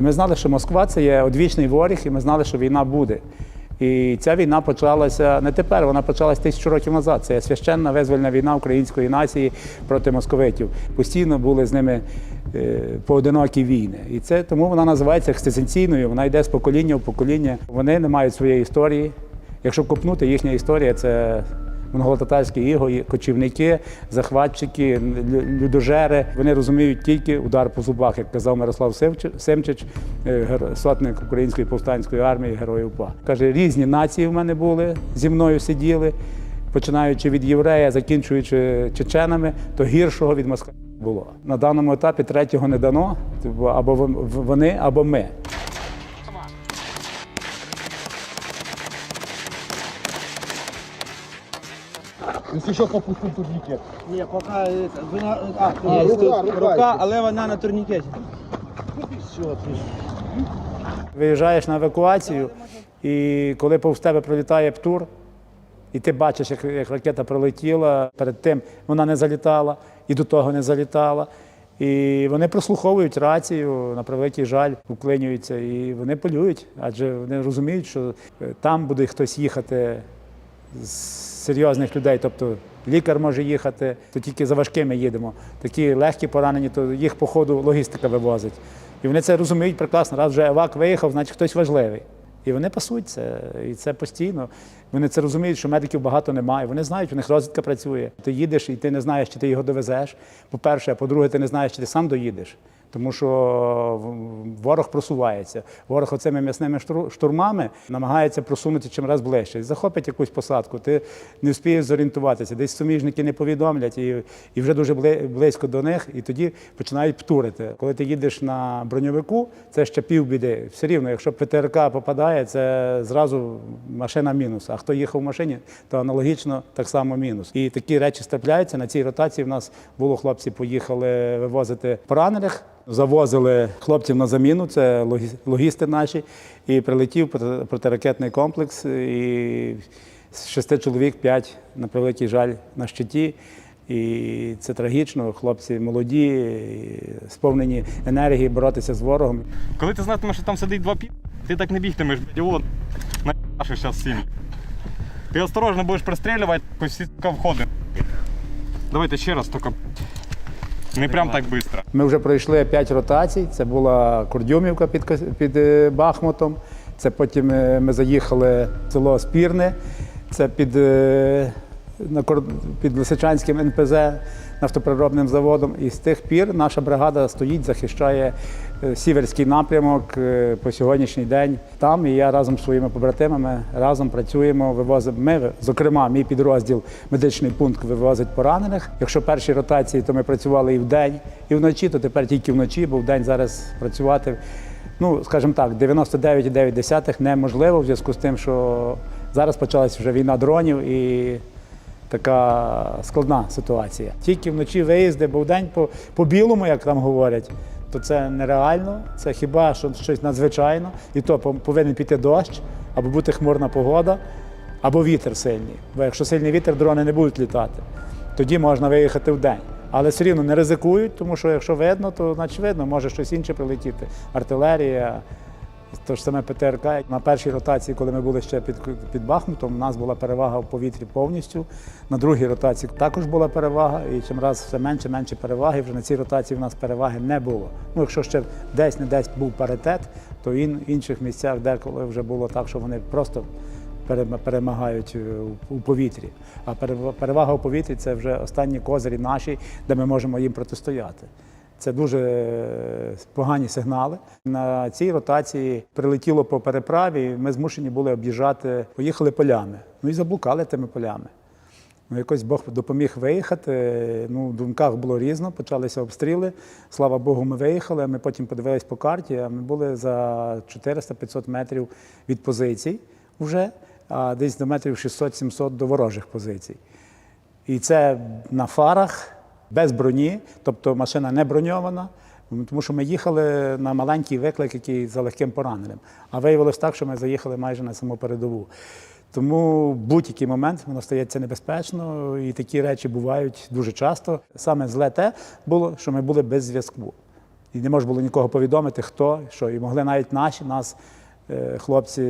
Ми знали, що Москва це є одвічний ворог, і ми знали, що війна буде. І ця війна почалася не тепер, вона почалася тисячу років назад. Це священна визвольна війна української нації проти московитів. Постійно були з ними е, поодинокі війни. І це тому вона називається екстенційною, вона йде з покоління в покоління. Вони не мають своєї історії. Якщо копнути, їхня історія це монголо-татарські іго, кочівники, захватчики, людожери. Вони розуміють тільки удар по зубах, як казав Мирослав Семчич, е, сотник української повстанської армії, герой УПА. Каже, різні нації в мене були, зі мною сиділи, починаючи від єврея, закінчуючи чеченами, то гіршого від Москви було. На даному етапі третього не дано, типу, або вон- вони, або ми. Если еще попустим турникет. Ні, поки е, ви на а, А, є рука, тут рука. рука, але вона на турнікеті. Все, отлично. Виїжджаєш на евакуацію, і коли повз тебе пролітає птур, і ти бачиш, як, як ракета пролетіла, перед тим вона не залітала, і до того не залітала. І вони прослуховують рацію, на превеликий жаль, вклинюються, і вони полюють, адже вони розуміють, що е, там буде хтось їхати з серйозних людей, тобто лікар може їхати, то тільки за важкими їдемо. Такі легкі поранені, то їх по ходу логістика вивозить. І вони це розуміють прекрасно. Раз вже евак виїхав, значить хтось важливий. І вони пасуть це, і це постійно. Вони це розуміють, що медиків багато немає. Вони знають, у них розвідка працює. Ти їдеш і ти не знаєш, чи ти його довезеш. По-перше, а по-друге, ти не знаєш, чи ти сам доїдеш. Тому що ворог просувається. Ворог оцими м'ясними штур- штурмами намагається просунути чим раз ближче. Захопить якусь посадку, ти не вспієш зорієнтуватися. Десь суміжники не повідомлять, і, і вже дуже близько до них, і тоді починають птурити. Коли ти їдеш на броньовику, це ще півбіди. Все рівно, якщо ПТРК попадає, це зразу машина мінус. А хто їхав в машині, то аналогічно так само мінус. І такі речі трапляються. На цій ротації в нас було хлопці, поїхали вивозити поранених. Завозили хлопців на заміну, це логі- логісти наші, і прилетів проти- протиракетний комплекс. І з шести чоловік п'ять, на превеликий жаль, на щиті. І це трагічно. Хлопці молоді, сповнені енергії боротися з ворогом. Коли ти знатимеш, що там сидить два пі, ти так не бігтимеш, о, на зараз всім. Ти осторожно будеш пристрілювати, всі входи. Давайте ще раз, тільки не прям так швидко. Ми вже пройшли п'ять ротацій. Це була Курдюмівка під, під е, Бахмутом. Це потім е, ми заїхали в село Спірне. Це під, е, під Лисичанським НПЗ нафтопереробним заводом. І з тих пір наша бригада стоїть, захищає е, сіверський напрямок е, по сьогоднішній день. Там і я разом з своїми побратимами разом працюємо, вивозимо. Ми, зокрема, мій підрозділ медичний пункт вивозить поранених. Якщо перші ротації, то ми працювали і вдень, і вночі, то тепер тільки вночі, бо вдень зараз працювати. Ну, скажімо так, 99,9 неможливо в зв'язку з тим, що зараз почалася вже війна дронів і така складна ситуація. Тільки вночі виїзди, бо вдень по, по білому, як там говорять, то це нереально. Це хіба що щось надзвичайно, і то пов- повинен піти дощ, або бути хмурна погода, або вітер сильний. Бо якщо сильний вітер, дрони не будуть літати. Тоді можна виїхати вдень. Але все рівно не ризикують, тому що якщо видно, то значить видно, може щось інше прилетіти. Артилерія, то ж саме ПТРК. На першій ротації, коли ми були ще під, під Бахмутом, у нас була перевага в повітрі повністю. На другій ротації також була перевага, і чим раз все менше менше переваги. Вже на цій ротації в нас переваги не було. Ну, якщо ще десь не десь був паритет, то він в інших місцях деколи вже було так, що вони просто перемагають е, у повітрі. А перевага у повітрі це вже останні козирі наші, де ми можемо їм протистояти. Це дуже е, погані сигнали. На цій ротації прилетіло по переправі. Ми змушені були об'їжджати, поїхали полями. Ну і заблукали тими полями. Ну, якось Бог допоміг виїхати. Ну, в думках було різно, почалися обстріли. Слава Богу, ми виїхали. Ми потім подивились по карті, а ми були за 400-500 метрів від позицій вже, а десь до метрів 600-700 до ворожих позицій. І це на фарах, без броні, тобто машина не броньована, тому що ми їхали на маленький виклик, який за легким пораненим. А виявилось так, що ми заїхали майже на саму передову. Тому будь-який момент воно стається небезпечно, і такі речі бувають дуже часто. Саме зле те було, що ми були без зв'язку. І не можна було нікого повідомити, хто, що. І могли навіть наші нас хлопці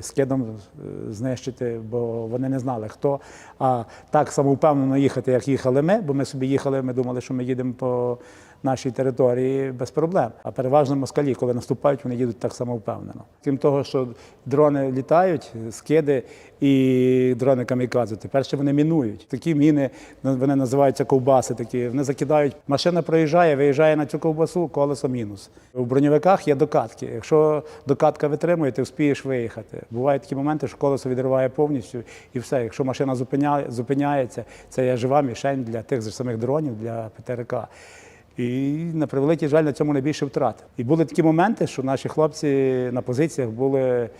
з кидом е, знищити, бо вони не знали хто. А так самовпевнено їхати, як їхали ми, бо ми собі їхали, ми думали, що ми їдемо по нашій території без проблем. А переважно москалі, коли наступають, вони їдуть так само впевнено. Крім того, що дрони літають, скиди і дрони камікадзе. Тепер ще вони мінують. Такі міни вони називаються ковбаси. Такі вони закидають. Машина проїжджає, виїжджає на цю ковбасу, колесо мінус. У броньовиках є докатки. Якщо докатка витримує, ти вспієш виїхати. Бувають такі моменти, що колесо відриває повністю і все. Якщо машина зупиняє, зупиняється, це є жива мішень для тих же самих дронів, для ПТРК. І на превеликий жаль, на цьому найбільше втрат. І були такі моменти, що наші хлопці на позиціях були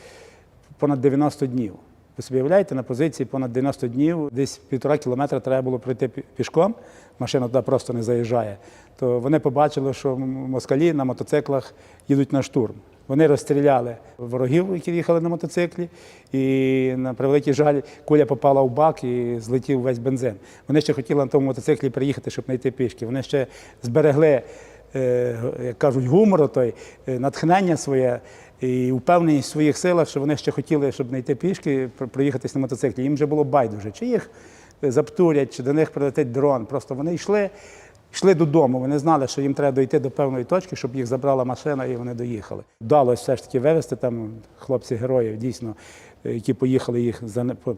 понад 90 днів. Ви собі уявляєте, на позиції понад 90 днів, десь півтора кілометра треба було пройти пішком, машина туди просто не заїжджає. То вони побачили, що москалі на мотоциклах їдуть на штурм. Вони розстріляли ворогів, які їхали на мотоциклі, і на превеликий жаль, куля попала в бак і злетів весь бензин. Вони ще хотіли на тому мотоциклі приїхати, щоб знайти пішки. Вони ще зберегли, е, як кажуть, гумор, той, е, натхнення своє і впевненість в своїх силах, що вони ще хотіли, щоб знайти пішки, проїхатись на мотоциклі. Їм вже було байдуже, чи їх заптурять, чи до них прилетить дрон. Просто вони йшли. Йшли додому, вони знали, що їм треба дойти до певної точки, щоб їх забрала машина, і вони доїхали. Вдалося все ж таки вивезти там хлопці-героїв, дійсно, е, які поїхали їх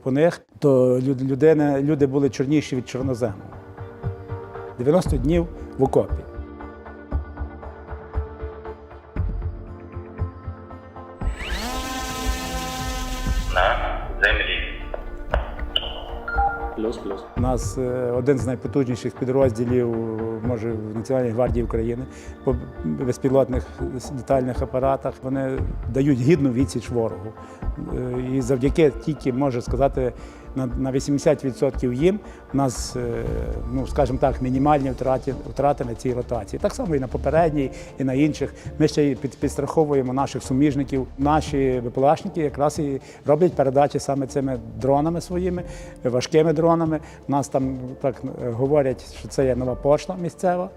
по, них. То люд- людини, люди були чорніші від чорнозему. 90 днів в окопі. У нас е, один з найпотужніших підрозділів, може, в Національній гвардії України по безпілотних літальних апаратах. Вони дають гідну відсіч ворогу. Е, І завдяки тільки можу сказати, на на 80% їм у нас, е, ну скажімо так, мінімальні втрати, втрати на цій ротації. Так само і на попередній, і на інших. Ми ще й під, підстраховуємо наших суміжників. Наші БПЛАшники якраз і роблять передачі саме цими дронами своїми, важкими дронами. У нас там так е, говорять, що це є нова пошта місцева.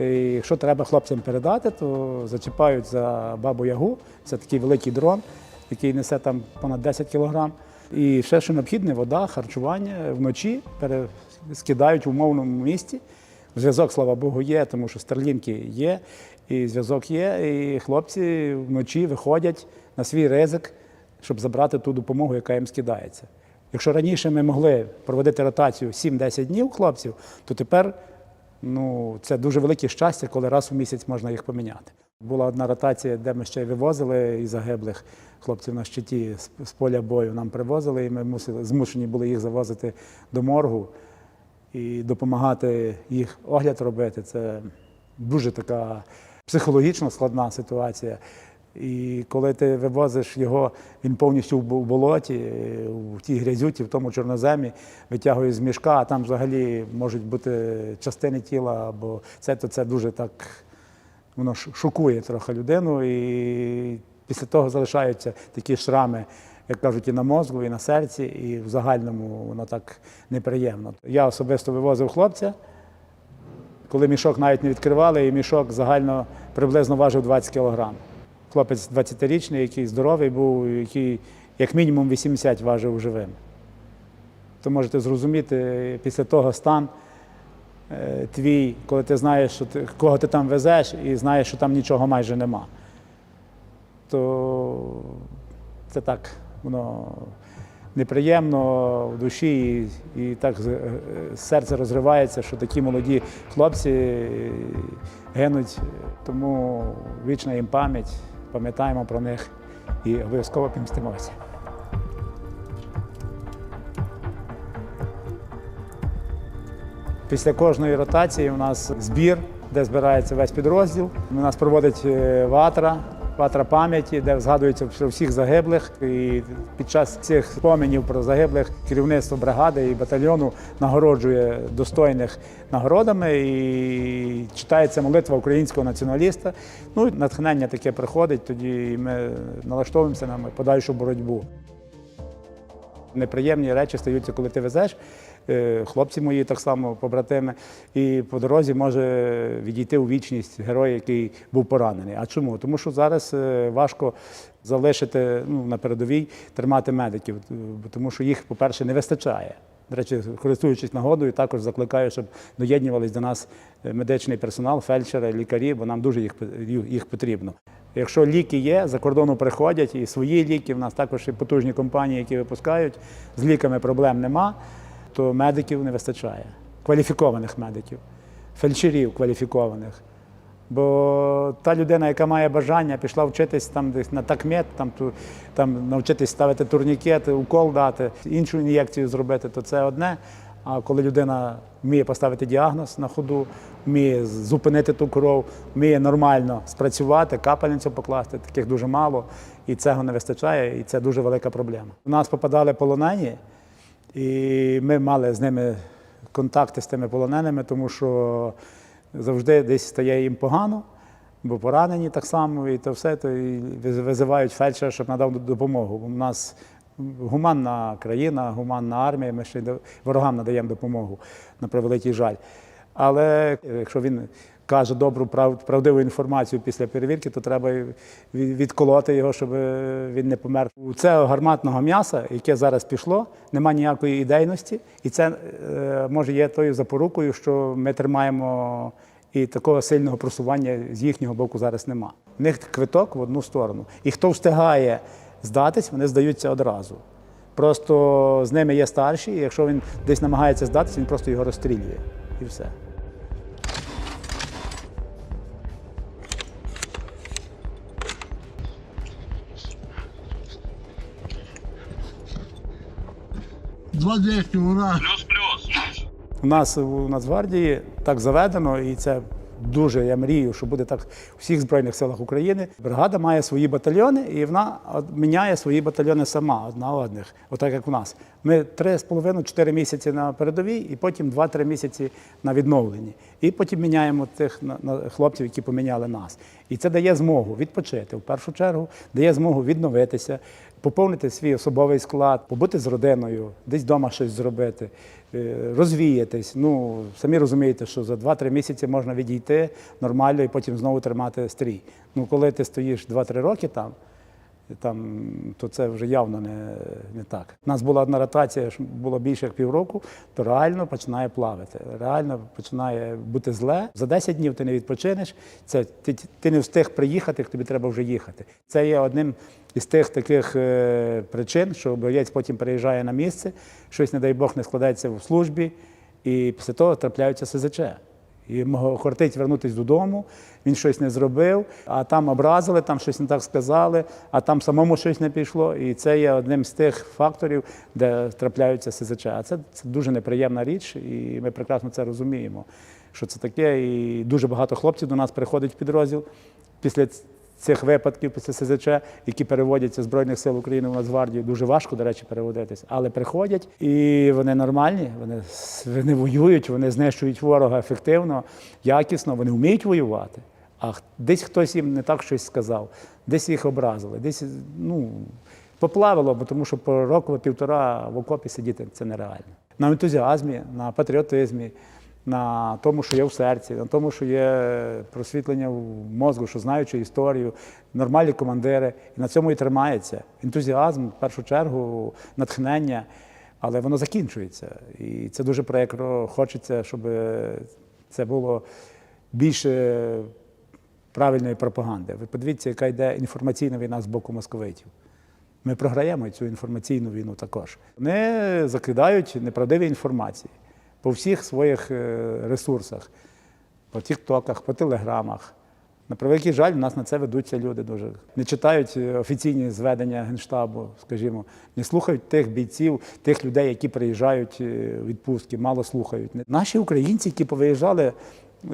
І якщо треба хлопцям передати, то зачіпають за бабу Ягу. Це такий великий дрон, який несе там понад 10 кілограм. І все, що необхідне, вода, харчування вночі скидають в умовному місці. Зв'язок, слава Богу, є, тому що старлінки є, і зв'язок є. І хлопці вночі виходять на свій ризик, щоб забрати ту допомогу, яка їм скидається. Якщо раніше ми могли проводити ротацію 7-10 днів хлопців, то тепер ну, це дуже велике щастя, коли раз у місяць можна їх поміняти. Була одна ротація, де ми ще й вивозили і загиблих хлопців на щиті з, поля бою. Нам привозили, і ми мусили, змушені були їх завозити до моргу і допомагати їх огляд робити. Це дуже така психологічно складна ситуація. І коли ти вивозиш його, він повністю в болоті, в тій грязюті, в тому чорноземі, витягуєш з мішка, а там взагалі можуть бути частини тіла, або це, то це дуже так воно шокує трохи людину. І після того залишаються такі шрами, як кажуть, і на мозку, і на серці, і в загальному воно так неприємно. Я особисто вивозив хлопця, коли мішок навіть не відкривали, і мішок загально приблизно важив 20 кілограм. Хлопець 20-річний, який здоровий був, який як мінімум 80 важив живим. То можете зрозуміти після того стан твій, коли ти знаєш, що ти, кого ти там везеш, і знаєш, що там нічого майже нема. То це так, воно неприємно в душі, і, і так е, серце розривається, що такі молоді хлопці е, гинуть. Тому вічна їм пам'ять, пам'ятаємо про них і обов'язково помстимося. Після кожної ротації у нас збір, де збирається весь підрозділ. У нас проводить е, ватра, ватра пам'яті, де згадується про всіх загиблих. І під час цих споменів про загиблих керівництво бригади і батальйону нагороджує достойних нагородами і читається молитва українського націоналіста. Ну, натхнення таке приходить, тоді ми налаштовуємося на подальшу боротьбу. Неприємні речі стаються, коли ти везеш хлопці мої так само, побратими. І по дорозі може відійти у вічність герой, який був поранений. А чому? Тому що зараз е, важко залишити ну, на передовій тримати медиків, е, тому що їх, по-перше, не вистачає. До речі, користуючись нагодою, також закликаю, щоб доєднувались до нас е, медичний персонал, фельдшери, лікарі, бо нам дуже їх, їх потрібно. Якщо ліки є, за кордону приходять і свої ліки, в нас також є потужні компанії, які випускають, з ліками проблем нема, то медиків не вистачає, кваліфікованих медиків, фельдшерів кваліфікованих. Бо та людина, яка має бажання, пішла вчитись там десь на такмет, там, там навчитись ставити турнікет, укол дати, іншу ін'єкцію зробити, то це одне. А коли людина вміє поставити діагноз на ходу, вміє зупинити ту кров, вміє нормально спрацювати, капельницю покласти, таких дуже мало, і цього не вистачає, і це дуже велика проблема. У нас попадали полонені, і ми мали з ними контакти з тими полоненими, тому що завжди десь стає їм погано, бо поранені так само, і то все, то і визивають фельдшера, щоб надав допомогу. У нас гуманна країна, гуманна армія, ми ще й ворогам надаємо допомогу, на превеликий жаль. Але якщо він каже добру, прав- правдиву інформацію після перевірки, то треба відколоти його, щоб він не помер. У цього гарматного м'яса, яке зараз пішло, немає ніякої ідейності, і це е, може є тою запорукою, що ми тримаємо. І такого сильного просування з їхнього боку зараз нема. У них квиток в одну сторону. І хто встигає здатись, вони здаються одразу. Просто з ними є старші, і якщо він десь намагається здатися, він просто його розстрілює. І все. Два десять, ура! Плюс-плюс. У нас у Нацгвардії так заведено, і це дуже я мрію, що буде так у всіх Збройних силах України. Бригада має свої батальйони, і вона міняє свої батальйони сама одна одних, отак як у нас. Ми три з половиною, чотири місяці на передовій, і потім два-три місяці на відновленні. І потім міняємо тих на- на хлопців, які поміняли нас. І це дає змогу відпочити в першу чергу, дає змогу відновитися, поповнити свій особовий склад, побути з родиною, десь вдома щось зробити, е, розвіятись. Ну, самі розумієте, що за 2-3 місяці можна відійти нормально і потім знову тримати стрій. Ну, коли ти стоїш 2-3 роки там, там, то це вже явно не, не так. У нас була одна ротація, було більше як півроку, то реально починає плавати. Реально починає бути зле. За 10 днів ти не відпочинеш. Це ти, ти не встиг приїхати, тобі треба вже їхати. Це є одним із тих таких е, причин, що боєць потім приїжджає на місце, щось, не дай Бог, не складається в службі, і після того трапляються СЗЧ. І хортить вернутися додому, він щось не зробив, а там образили, там щось не так сказали, а там самому щось не пішло. І це є одним з тих факторів, де трапляються СЗЧ. А це, це дуже неприємна річ, і ми прекрасно це розуміємо, що це таке. І дуже багато хлопців до нас приходить в підрозділ після цих випадків, після СЗЧ, які переводяться Збройних сил України в Нацгвардію. Дуже важко, до речі, переводитись, але приходять і вони нормальні, вони, вони воюють, вони знищують ворога ефективно, якісно, вони вміють воювати. А десь хтось їм не так щось сказав, десь їх образили, десь ну, поплавило, бо тому що по року півтора в окопі сидіти це нереально. На ентузіазмі, на патріотизмі, на тому, що є в серці, на тому, що є просвітлення в мозку, що знаючи історію, нормальні командири, і на цьому і тримається. Ентузіазм, в першу чергу, натхнення, але воно закінчується. І це дуже прикро. Хочеться, щоб це було більше правильної пропаганди. Ви подивіться, яка йде інформаційна війна з боку московитів. Ми програємо цю інформаційну війну також. Вони закидають неправдиві інформації по всіх своїх е, ресурсах, по тіктоках, по телеграмах. На превеликий жаль, у нас на це ведуться люди дуже. Не читають е, офіційні зведення Генштабу, скажімо, не слухають тих бійців, тих людей, які приїжджають е, в відпустки, мало слухають. Наші українці, які повиїжджали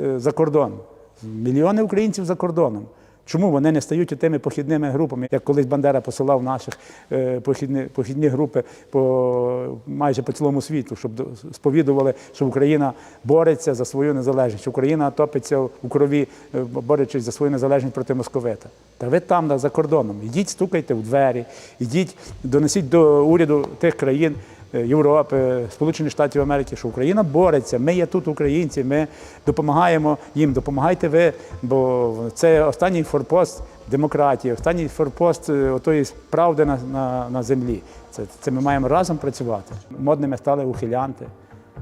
е, за кордон, мільйони українців за кордоном. Чому вони не стають тими похідними групами, як колись Бандера посилав наших е, похідні, похідні групи по майже по цілому світу, щоб сповідували, що Україна бореться за свою незалежність, Україна топиться у крові, е, борючись за свою незалежність проти московита. Та ви там за кордоном. Ідіть, стукайте в двері, ідіть, донесіть до уряду тих країн Європи, Сполучених Штатів Америки, що Україна бореться. Ми є тут українці, ми допомагаємо їм, допомагайте ви, бо це останній форпост демократії, останній форпост е, отої правди на, на, на землі. Це, це ми маємо разом працювати. Модними стали ухилянти.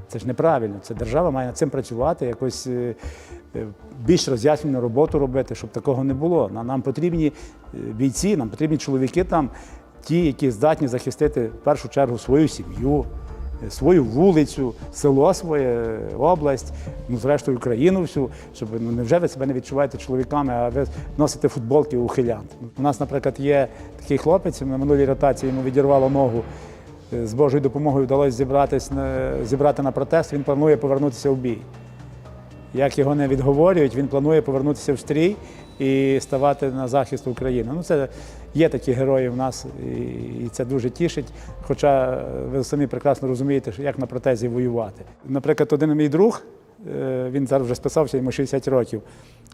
Це ж неправильно. Це держава має над цим працювати, якось е, е, більш роз'яснену роботу робити, щоб такого не було. Нам потрібні е, бійці, нам потрібні чоловіки там, ті, які здатні захистити в першу чергу свою сім'ю, е, свою вулицю, село своє, область, ну зрештою країну всю. Щоб ну невже ви себе не відчуваєте чоловіками, а ви носите футболки ухилянт. У нас, наприклад, є такий хлопець на минулій ротації йому відірвало ногу. Е, З Божою допомогою вдалося зібрати на протест. Він планує повернутися в бій. Як його не відговорюють, він планує повернутися в стрій і ставати на захист України. Ну, це є такі герої в нас, і, це дуже тішить. Хоча е, ви самі прекрасно розумієте, як на протезі воювати. Наприклад, один мій друг, е, він зараз вже списався, йому 60 років.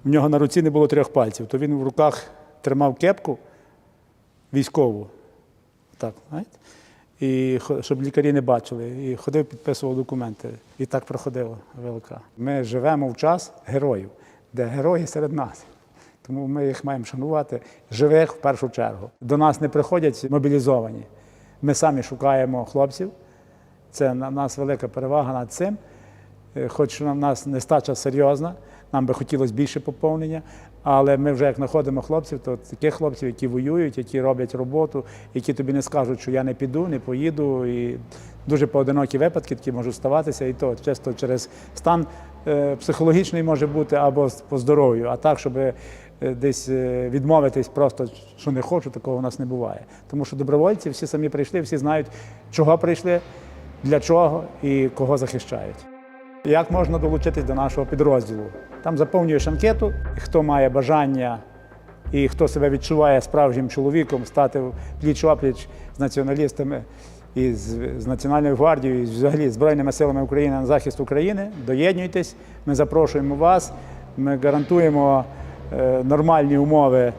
В нього на руці не було трьох пальців, то він в руках тримав кепку військову. Так, знаєте? І щоб лікарі не бачили. І ходив, підписував документи. І так проходило ВЛК. Ми живемо в час героїв, де герої серед нас. Тому ми їх маємо шанувати живих в першу чергу. До нас не приходять мобілізовані. Ми самі шукаємо хлопців. Це на нас велика перевага над цим. Е, Хоч на нас нестача серйозна, нам би хотілося більше поповнення, але ми вже як знаходимо хлопців, то таких хлопців, які воюють, які роблять роботу, які тобі не скажуть, що я не піду, не поїду. І дуже поодинокі випадки такі можуть ставатися, і то часто через стан е, психологічний може бути або по здоров'ю, а так, щоб десь е, відмовитись просто, що не хочу, такого у нас не буває. Тому що добровольці всі самі прийшли, всі знають, чого прийшли, для чого і кого захищають. Як можна долучитись до нашого підрозділу? Там заповнюєш анкету, хто має бажання і хто себе відчуває справжнім чоловіком, стати пліч-опліч з націоналістами і з, Національною гвардією, і взагалі Збройними силами України на захист України, доєднуйтесь. Ми запрошуємо вас. Ми гарантуємо е, нормальні умови е,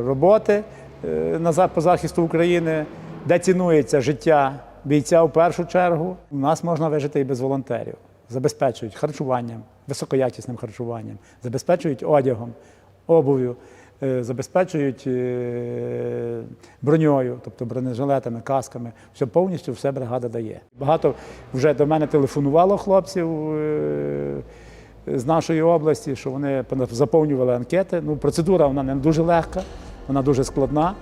роботи е, по захисту України, де цінується життя бійця в першу чергу. У нас можна вижити і без волонтерів. Забезпечують харчуванням, високоякісним харчуванням, забезпечують одягом, обув'ю, е, забезпечують е, броньою, тобто бронежилетами, касками. Все повністю все бригада дає. Багато вже до мене телефонувало хлопців. З нашої області, що вони заповнювали анкети. Ну, процедура вона не дуже легка, вона дуже складна.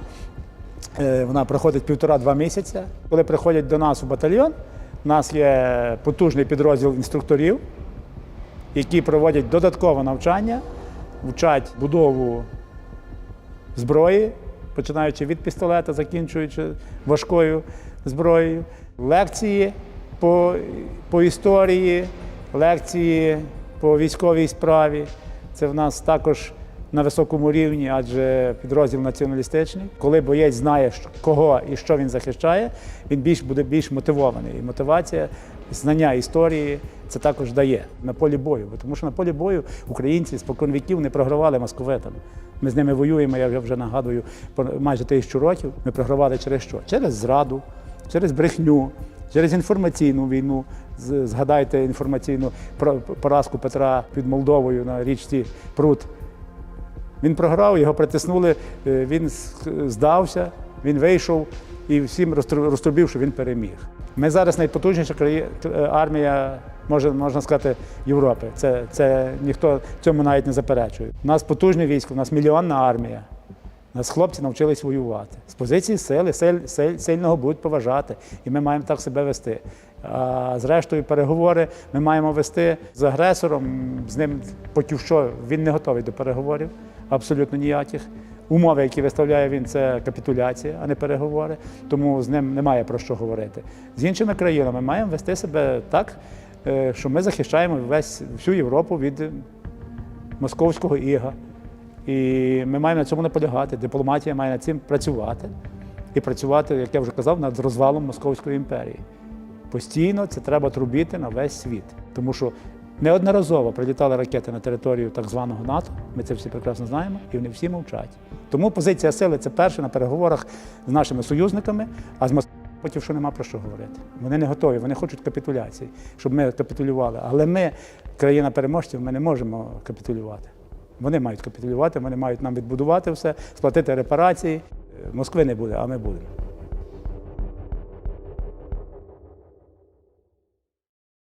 Е, Вона проходить півтора-два місяці. Коли приходять до нас у батальйон, у нас є потужний підрозділ інструкторів, які проводять додаткове навчання, вчать будову зброї, починаючи від пістолета, закінчуючи важкою зброєю, лекції по, по історії, лекції по військовій справі. Це в нас також на високому рівні, адже підрозділ націоналістичний. Коли боєць знає, кого і що він захищає, він більш буде більш мотивований. І мотивація, знання історії це також дає на полі бою. Бо Тому що на полі бою українці спокон віків не програвали московитам. Ми з ними воюємо, я вже нагадую, майже тисячу років. Ми програвали через що? Через зраду, через брехню, через інформаційну війну. Згадайте інформаційну поразку Петра під Молдовою на річці Прут. Він програв, його притиснули, е, він здався, він вийшов і всім розтру- розтрубив, що він переміг. Ми зараз найпотужніша е, армія, можна сказати, Європи. Це, це ніхто цьому навіть не заперечує. У нас потужне військо, у нас мільйонна армія. Нас хлопці навчились воювати. З позиції сили, силь- силь- сильного будуть поважати, і ми маємо так себе вести. А зрештою, переговори ми маємо вести з агресором, з ним потім що він не готовий до переговорів, абсолютно ніяких. Умови, які виставляє він, це капітуляція, а не переговори. Тому з ним немає про що говорити. З іншими країнами маємо вести себе так, е, що ми захищаємо весь всю Європу від московського іга. І ми маємо на цьому наполягати. Дипломатія має над цим працювати. І працювати, як я вже казав, над розвалом Московської імперії. Постійно це треба трубіти на весь світ. Тому що неодноразово прилітали ракети на територію так званого НАТО. Ми це всі прекрасно знаємо, і вони всі мовчать. Тому позиція сили це перше на переговорах з нашими союзниками, а з Потім що нема про що говорити. Вони не готові, вони хочуть капітуляції, щоб ми капітулювали. Але ми, країна переможців, ми не можемо капітулювати. Вони мають капітулювати, вони мають нам відбудувати все, сплатити репарації. Москви не буде, а ми будемо.